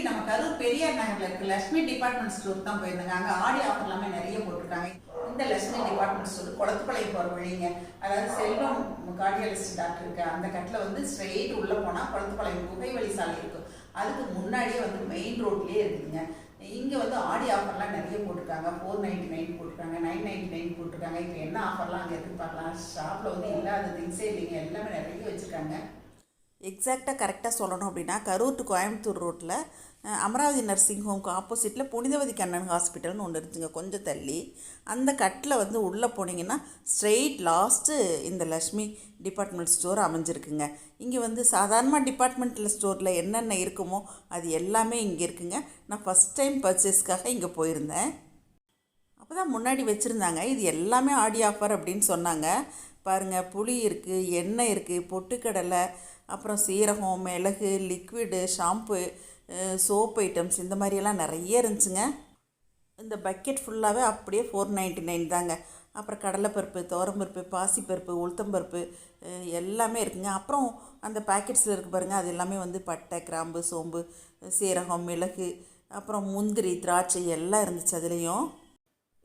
இன்னைக்கு நம்ம கரூர் பெரியார் நகர்ல இருக்க லட்சுமி டிபார்ட்மெண்ட் ஸ்டோர் தான் போயிருந்தாங்க. அங்க ஆடி ஆஃபர் எல்லாமே நிறைய போட்டிருக்காங்க. இந்த லட்சுமி டிபார்ட்மெண்ட் ஸ்டோர் குளத்துப்பாளையம் போற வழிங்க. அதாவது செல்வம் கார்டியாலஜிஸ்ட் டாக்டர் இருக்கு அந்த கட்டில் வந்து ஸ்ட்ரெயிட் உள்ள போனா குளத்துப்பாளையம் குகை வழி சாலை இருக்கும். அதுக்கு முன்னாடியே வந்து மெயின் ரோட்லயே இருக்குதுங்க. இங்க வந்து ஆடி ஆஃபர்லாம் நிறைய போட்டிருக்காங்க. ஃபோர் நைன்டி நைன் போட்டிருக்காங்க. நைன் நைன்டி நைன் போட்டிருக்காங்க. இப்போ என்ன ஆஃபர்லாம் அங்கே இருக்குன்னு பார்க்கலாம். ஷாப்ல வந்து இல்லாத திங்ஸே இல்லைங்க. எல்லாமே நிறைய வச்சிருக்காங்க. எக்ஸாக்டாக கரெக்டாக சொல்லணும் அப்படின்னா கரூர் டு கோயம்புத்தூர் ரோட்டில் அமராவதி நர்சிங் ஹோம்க்கு ஆப்போசிட்டில் புனிதவதி கண்ணன் ஹாஸ்பிட்டல்னு ஒன்று இருந்துச்சுங்க கொஞ்சம் தள்ளி. அந்த கட்டில் வந்து உள்ளே போனீங்கன்னா ஸ்ட்ரெயிட் லாஸ்ட்டு இந்த லக்ஷ்மி டிபார்ட்மெண்ட் ஸ்டோர் அமைஞ்சிருக்குங்க. இங்கே வந்து சாதாரணமாக டிபார்ட்மெண்டல் ஸ்டோரில் என்னென்ன இருக்குமோ அது எல்லாமே இங்கே இருக்குங்க. நான் ஃபஸ்ட் டைம் பர்ச்சேஸ்க்காக இங்கே போயிருந்தேன். அப்போ தான் முன்னாடி வச்சுருந்தாங்க இது எல்லாமே ஆடி ஆஃபர் அப்படின்னு சொன்னாங்க. பாருங்கள் புளி இருக்குது எண்ணெய் இருக்குது பொட்டுக்கடலை அப்புறம் சீரகம் மிளகு லிக்விடு ஷாம்பு சோப் ஐட்டம்ஸ் இந்த மாதிரியெல்லாம் நிறைய இருந்துச்சுங்க. இந்த பக்கெட் ஃபுல்லாகவே அப்படியே ஃபோர் நைன்ட்டி நைன் தாங்க. அப்புறம் கடலைப்பருப்பு துவரம்பருப்பு பாசிப்பருப்பு உளுத்தம்பருப்பு எல்லாமே இருக்குங்க. அப்புறம் அந்த பாக்கெட்ஸில் இருக்கு பாருங்கள் அது எல்லாமே வந்து பட்டை கிராம்பு சோம்பு சீரகம் மிளகு அப்புறம் முந்திரி திராட்சை எல்லாம் இருந்துச்சு அதுலேயும்.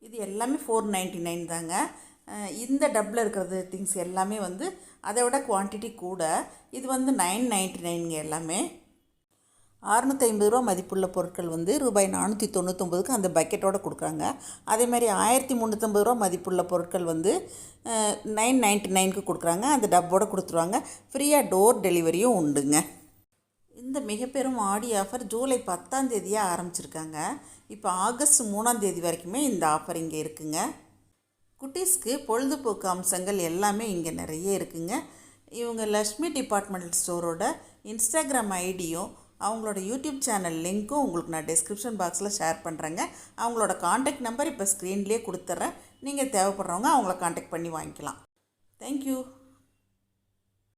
இது எல்லாமே ஃபோர் நைன்ட்டி நைன் தாங்க. இந்த டப்பில் இருக்கிறது திங்ஸ் எல்லாமே வந்து அதை விட குவான்டிட்டி கூட. இது வந்து நைன் நைன்ட்டி நைனுங்க எல்லாமே. அறுநூற்றி ஐம்பது ரூபா மதிப்புள்ள பொருட்கள் வந்து ரூபாய் நானூற்றி தொண்ணூத்தொம்பதுக்கு அந்த பக்கெட்டோடு கொடுக்குறாங்க. அதே மாதிரி ஆயிரத்தி முந்நூற்றம்பது ரூபா மதிப்புள்ள பொருட்கள் வந்து நைன் நைன்ட்டி நைனுக்கு கொடுக்குறாங்க. அந்த டப்போடு கொடுத்துருவாங்க. ஃப்ரீயாக டோர் டெலிவரியும் உண்டுங்க. இந்த மிகப்பெரும் ஆடி ஆஃபர் ஜூலை பத்தாம் தேதியாக ஆரம்பிச்சிருக்காங்க. இப்போ ஆகஸ்ட் மூணாம் தேதி வரைக்குமே இந்த ஆஃபர் இங்கே இருக்குங்க. குட்டீஸ்க்கு பொழுதுபோக்கு அம்சங்கள் எல்லாமே இங்கே நிறைய இருக்குங்க. இவங்க லக்ஷ்மி டிபார்ட்மெண்டல் ஸ்டோரோட இன்ஸ்டாகிராம் ஐடியும் அவங்களோட யூடியூப் சேனல் லிங்க்கும் உங்களுக்கு நான் டிஸ்கிரிப்ஷன் பாக்ஸில் ஷேர் பண்ணுறேங்க அவங்களோட காண்டாக்ட் நம்பர் இப்போ ஸ்க்ரீன்லேயே கொடுத்துட்றேன் நீங்கள் தேவைப்படுறவங்க அவங்கள காண்டாக்ட் பண்ணி வாங்கிக்கலாம். தேங்க்யூ